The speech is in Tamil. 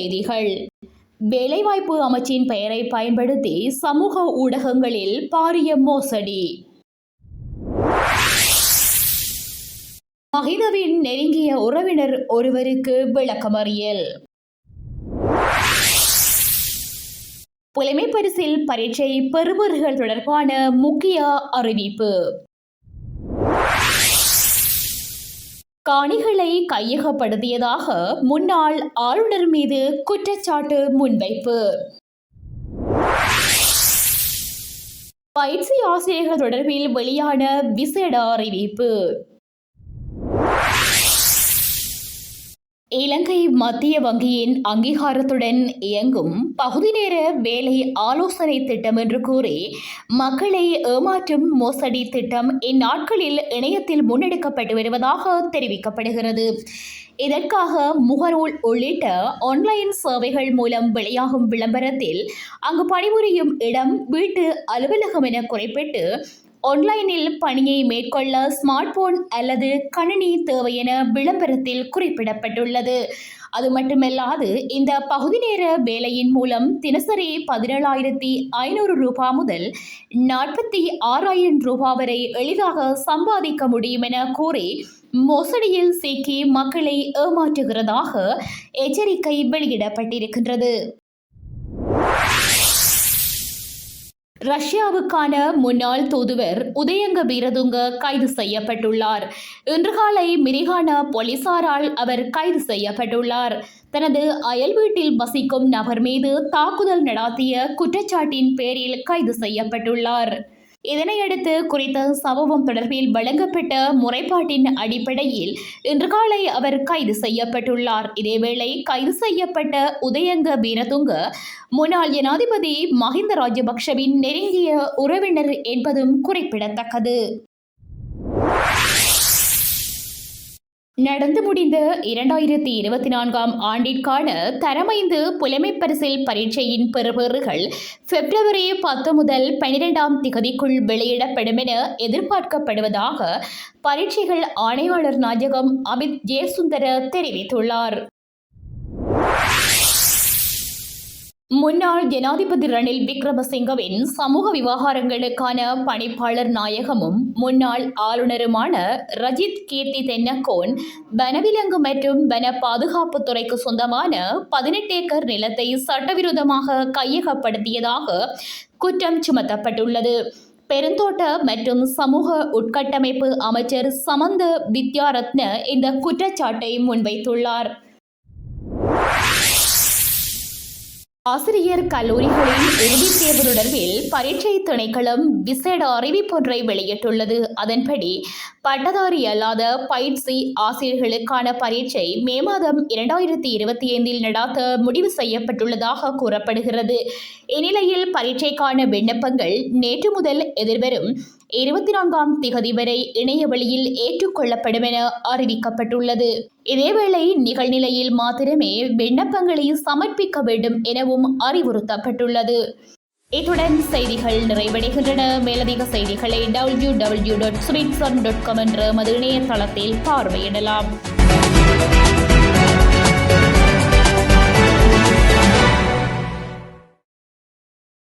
செய்திகள். வேலைவாய்ப்பு அமைச்சின் பெயரை பயன்படுத்தி சமூக ஊடகங்களில் பாரிய மோசடி. மகிதவின் நெருங்கிய உறவினர் ஒருவருக்கு விளக்கமறியல். புலைமை பரிசில் பரீட்சை பெறுபவர்கள் தொடர்பான முக்கிய அறிவிப்பு. காணிகளை கையகப்படுத்தியதாக முன்னாள் ஆளுநர் மீது குற்றச்சாட்டு முன்வைப்பு. பயிற்சி ஆசிரியர்கள் தொடர்பில் வெளியான விசேட அறிவிப்பு. இலங்கை மத்திய வங்கியின் அங்கீகாரத்துடன் இயங்கும் பகுதி நேர வேலை ஆலோசனை திட்டம் என்று கூறி மக்களை ஏமாற்றும் மோசடி திட்டம் இந்நாட்களில் இணையத்தில் முன்னெடுக்கப்பட்டு வருவதாக தெரிவிக்கப்படுகிறது. இதற்காக முகநூல் உள்ளிட்ட ஆன்லைன் சேவைகள் மூலம் வெளியாகும் விளம்பரத்தில் அங்கு பணிபுரியும் இடம் வீட்டு அலுவலகம் என குறிப்பிட்டு ஆன்லைனில் பணியை மேற்கொள்ள ஸ்மார்ட் போன் அல்லது கணினி தேவை என விளம்பரத்தில் குறிப்பிடப்பட்டுள்ளது. அது மட்டுமல்லாது இந்த பகுதி நேர வேலையின் மூலம் தினசரி பதினேழாயிரத்தி ஐநூறு ரூபாய் முதல் நாற்பத்தி ஆறாயிரம் ரூபாய் வரை எளிதாக சம்பாதிக்க முடியும் என கூறி மோசடியில் சிக்கி மக்களை ஏமாற்றுகிறதாக எச்சரிக்கை வெளியிடப்பட்டிருக்கின்றது. ரஷ்யாவுக்கான முன்னாள் தூதுவர் உதயங்க வீரதுங்க கைது செய்யப்பட்டுள்ளார். இன்று காலை மிரிகான போலீசாரால் அவர் கைது செய்யப்பட்டுள்ளார். தனது அயல் வீட்டில் வசிக்கும் நபர் மீது தாக்குதல் நடாத்திய குற்றச்சாட்டின் பேரில் கைது செய்யப்பட்டுள்ளார். இதனையடுத்து குறித்த சம்பவம் தொடர்பில் வழங்கப்பட்ட முறைப்பாட்டின் அடிப்படையில் இன்று காலை அவர் கைது செய்யப்பட்டுள்ளார். இதேவேளை கைது செய்யப்பட்ட உதயங்க வீரதுங்க முன்னாள் ஜனாதிபதி மஹிந்த ராஜபக்ஷவின் நெருங்கிய உறவினர் என்பதும் குறிப்பிடத்தக்கது. நடந்து முடிந்த இரண்டாயிரத்தி இருபத்தி நான்காம் ஆண்டிற்கான தரமைந்து புலமை பரிசில் பரீட்சையின் பெறுபேறுகள் பிப்ரவரி பத்து முதல் பனிரெண்டாம் திகதிக்குள் வெளியிடப்படும் என எதிர்பார்க்கப்படுவதாக பரீட்சைகள் ஆணையாளர் நாயகம் அமித் ஜெயசுந்தர தெரிவித்துள்ளார். முன்னாள் ஜனாதிபதி ரணில் விக்ரமசிங்கவின் சமூக விவகாரங்களுக்கான பணிப்பாளர் நாயகமும் முன்னாள் ஆளுநருமான ரஜித் கீர்த்தி தென்னக்கோன் வனவிலங்கு மற்றும் வன பாதுகாப்பு துறைக்கு சொந்தமான பதினெட்டு ஏக்கர் நிலத்தை சட்டவிரோதமாக கையகப்படுத்தியதாக குற்றம் சுமத்தப்பட்டுள்ளது. பெருந்தோட்ட மற்றும் சமூக உட்கட்டமைப்பு அமைச்சர் சமந்த வித்யாரத்ன இந்த குற்றச்சாட்டை முன்வைத்துள்ளார். ஆசிரியர் கல்லூரிகளின் இறுதித் தேர்வு தொடர்பில் பரீட்சை திணைக்களம் விசேட அறிவிப்பொன்றை வெளியிட்டுள்ளது. அதன்படி பட்டதாரி அல்லாத பயிற்சி ஆசிரியர்களுக்கான பரீட்சை மே மாதம் இரண்டாயிரத்தி இருபத்தி ஐந்தில் நடாத்த முடிவு செய்யப்பட்டுள்ளதாக கூறப்படுகிறது. இந்நிலையில் பரீட்சைக்கான விண்ணப்பங்கள் நேற்று முதல் எதிர்வரும் இருபத்தி நான்காம் திகதி வரை இணைய வழியில் ஏற்றுக்கொள்ளப்படும் என அறிவிக்கப்பட்டுள்ளது. இதேவேளை நிகழ்நிலையில் மாத்திரமே விண்ணப்பங்களை சமர்ப்பிக்க வேண்டும் எனவும் அறிவுறுத்தப்பட்டுள்ளது. இத்துடன் செய்திகள் நிறைவடைகின்றன. மேலதிக செய்திகளை W W dot dot com என்ற மது இணையதளத்தில் பார்வையிடலாம்.